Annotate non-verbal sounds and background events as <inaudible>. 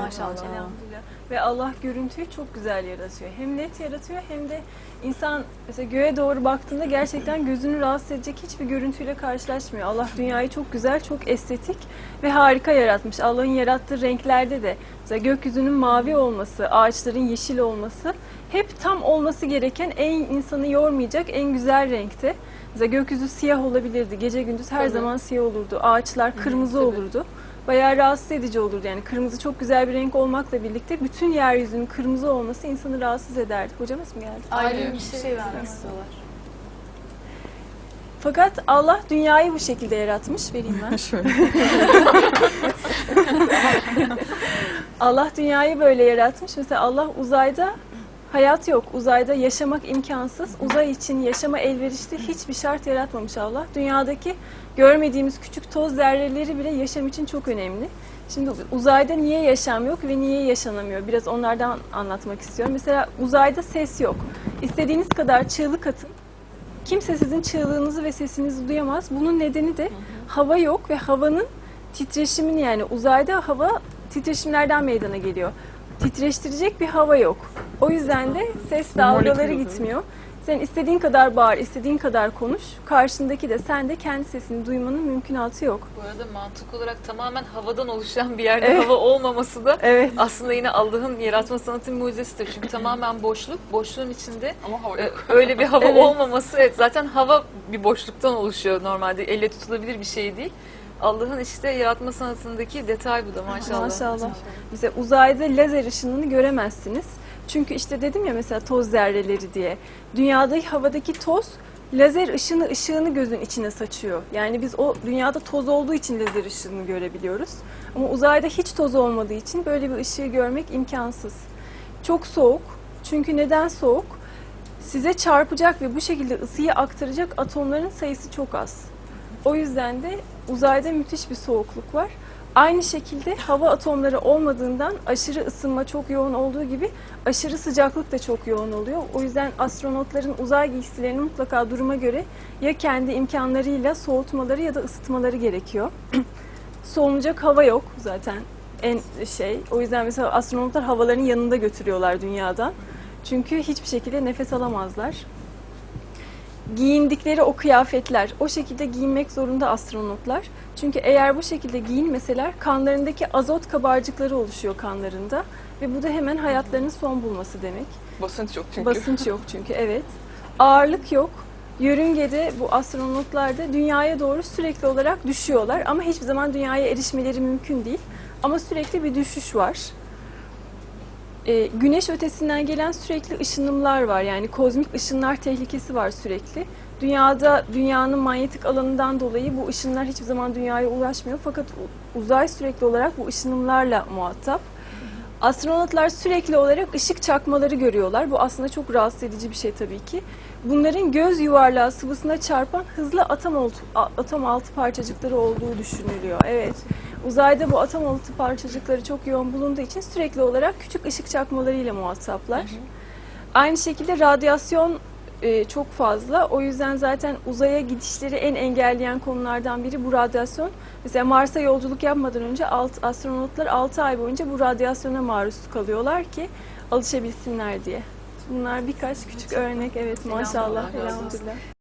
Maşallah. Elhamdülillah. Ve Allah görüntüyü çok güzel yaratıyor. Hem net yaratıyor hem de insan mesela göğe doğru baktığında gerçekten gözünü rahatsız edecek hiçbir görüntüyle karşılaşmıyor. Allah dünyayı çok güzel, çok estetik ve harika yaratmış. Allah'ın yarattığı renklerde de mesela gökyüzünün mavi olması, ağaçların yeşil olması hep tam olması gereken en insanı yormayacak en güzel renkte. Mesela gökyüzü siyah olabilirdi. Gece gündüz her Tabii. zaman siyah olurdu. Ağaçlar kırmızı tabii. olurdu. Bayağı rahatsız edici olurdu. Yani kırmızı çok güzel bir renk olmakla birlikte bütün yeryüzünün kırmızı olması insanı rahatsız ederdi. Hocamız mı geldi? Ayrı bir şey vermek istiyorlar. Fakat Allah dünyayı bu şekilde yaratmış. Vereyim ben. <laughs> <laughs> Şöyle. Allah dünyayı böyle yaratmış. Mesela Allah uzayda hayat yok. Uzayda yaşamak imkansız. Uzay için yaşama elverişli hiçbir şart yaratmamış Allah. Dünyadaki görmediğimiz küçük toz zerreleri bile yaşam için çok önemli. Şimdi uzayda niye yaşam yok ve niye yaşanamıyor? Biraz onlardan anlatmak istiyorum. Mesela uzayda ses yok. İstediğiniz kadar çığlık atın. Kimse sizin çığlığınızı ve sesinizi duyamaz. Bunun nedeni de hava yok ve havanın titreşimini yani uzayda hava titreşimlerden meydana geliyor. Titreştirecek bir hava yok. O yüzden de ses dalgaları gitmiyor. Sen istediğin kadar bağır, istediğin kadar konuş. Karşındaki de sen de kendi sesini duymanın mümkünatı yok. Bu arada mantık olarak tamamen havadan oluşan bir yerde Evet. hava olmaması da Evet. aslında yine Allah'ın yaratma sanatının mucizesidir. Çünkü tamamen boşluk. Boşluğun içinde Ama hava e, yok. öyle bir hava Evet. olmaması. Evet, zaten hava bir boşluktan oluşuyor normalde. Elle tutulabilir bir şey değil. Allah'ın işte yaratma sanatındaki detay bu da maşallah. Maşallah. Mesela uzayda lazer ışınını göremezsiniz. Çünkü işte dedim ya mesela toz zerreleri diye. Dünyada havadaki toz lazer ışını ışığını gözün içine saçıyor. Yani biz o dünyada toz olduğu için lazer ışığını görebiliyoruz. Ama uzayda hiç toz olmadığı için böyle bir ışığı görmek imkansız. Çok soğuk. Çünkü neden soğuk? Size çarpacak ve bu şekilde ısıyı aktaracak atomların sayısı çok az. O yüzden de uzayda müthiş bir soğukluk var. Aynı şekilde hava atomları olmadığından aşırı ısınma çok yoğun olduğu gibi aşırı sıcaklık da çok yoğun oluyor. O yüzden astronotların uzay giysilerini mutlaka duruma göre ya kendi imkanlarıyla soğutmaları ya da ısıtmaları gerekiyor. <clears throat> Solunacak hava yok zaten en şey. O yüzden mesela astronotlar havaların yanında götürüyorlar dünyadan. Çünkü hiçbir şekilde nefes alamazlar giyindikleri o kıyafetler, o şekilde giyinmek zorunda astronotlar. Çünkü eğer bu şekilde giyinmeseler kanlarındaki azot kabarcıkları oluşuyor kanlarında ve bu da hemen hayatlarının son bulması demek. Basınç yok çünkü. Basınç yok çünkü evet. Ağırlık yok. Yörüngede bu astronotlar da dünyaya doğru sürekli olarak düşüyorlar ama hiçbir zaman dünyaya erişmeleri mümkün değil. Ama sürekli bir düşüş var. Ee, güneş ötesinden gelen sürekli ışınımlar var. Yani kozmik ışınlar tehlikesi var sürekli. Dünyada dünyanın manyetik alanından dolayı bu ışınlar hiçbir zaman dünyaya ulaşmıyor. Fakat uzay sürekli olarak bu ışınımlarla muhatap. Astronotlar sürekli olarak ışık çakmaları görüyorlar. Bu aslında çok rahatsız edici bir şey tabii ki. Bunların göz yuvarlağı sıvısına çarpan hızlı atom atom altı parçacıkları olduğu düşünülüyor. Evet. Uzayda bu atom altı parçacıkları çok yoğun bulunduğu için sürekli olarak küçük ışık çakmalarıyla muhataplar. Aynı şekilde radyasyon e, çok fazla. O yüzden zaten uzaya gidişleri en engelleyen konulardan biri bu radyasyon. Mesela Mars'a yolculuk yapmadan önce alt, astronotlar 6 ay boyunca bu radyasyona maruz kalıyorlar ki alışabilsinler diye. Bunlar birkaç küçük örnek. Evet maşallah. Elhamdülillah.